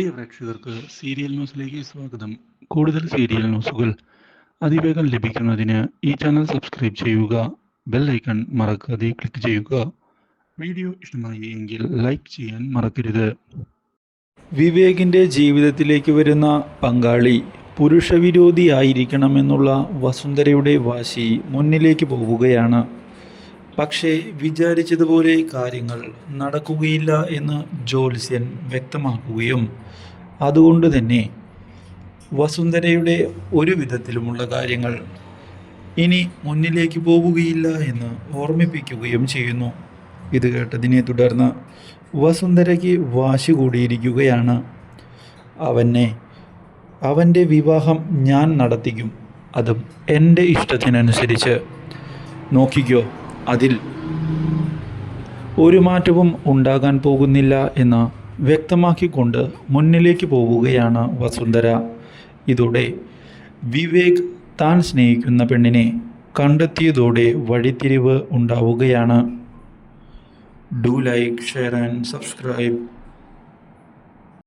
പ്രിയ പ്രേക്ഷകർക്ക് സീരിയൽ ന്യൂസിലേക്ക് സ്വാഗതം. കൂടുതൽ സീരിയൽ ന്യൂസുകൾ അതിവേഗം ലഭിക്കുന്നതിന് ഈ ചാനൽ സബ്സ്ക്രൈബ് ചെയ്യുക ബെൽ ഐക്കൺ മറക്കാതെ ക്ലിക്ക് ചെയ്യുക. വീഡിയോ ഇഷ്ടമായി എങ്കിൽ ലൈക്ക് ചെയ്യാൻ മറക്കരുത്. വിവേകിന്റെ ജീവിതത്തിലേക്ക് വരുന്ന പങ്കാളി പുരുഷവിരോധിയായിരിക്കണമെന്നുള്ള വസുന്ധരയുടെ വാശി മുന്നിലേക്ക് പോവുകയാണ്. പക്ഷേ വിചാരിച്ചതുപോലെ കാര്യങ്ങൾ നടക്കുകയില്ല എന്ന് ജ്യോത്സ്യൻ വ്യക്തമാക്കുകയും അതുകൊണ്ട് തന്നെ വസുന്ധരയുടെ ഒരു വിധത്തിലുമുള്ള കാര്യങ്ങൾ ഇനി മുന്നിലേക്ക് പോവുകയില്ല എന്ന് ഓർമ്മിപ്പിക്കുകയും ചെയ്യുന്നു. ഇത് കേട്ടതിനെ തുടർന്ന് വസുന്ധരയ്ക്ക് വാശി കൂടിയിരിക്കുകയാണ്. അവനെ അവന്റെ വിവാഹം ഞാൻ നടത്തിക്കും അതും എന്റെ ഇഷ്ടത്തിനനുസരിച്ച്. നോക്കിക്കോ അതിൽ ഒരു മാറ്റവും ഉണ്ടാകാൻ പോകുന്നില്ല എന്ന് വ്യക്തമാക്കിക്കൊണ്ട് മുന്നിലേക്ക് പോവുകയാണ് വസുന്ധര. ഇതോടെ വിവേക് താൻ സ്നേഹിക്കുന്ന പെണ്ണിനെ കണ്ടെത്തിയതോടെ വഴിത്തിരിവ് ഉണ്ടാവുകയാണ്. Do like share and subscribe.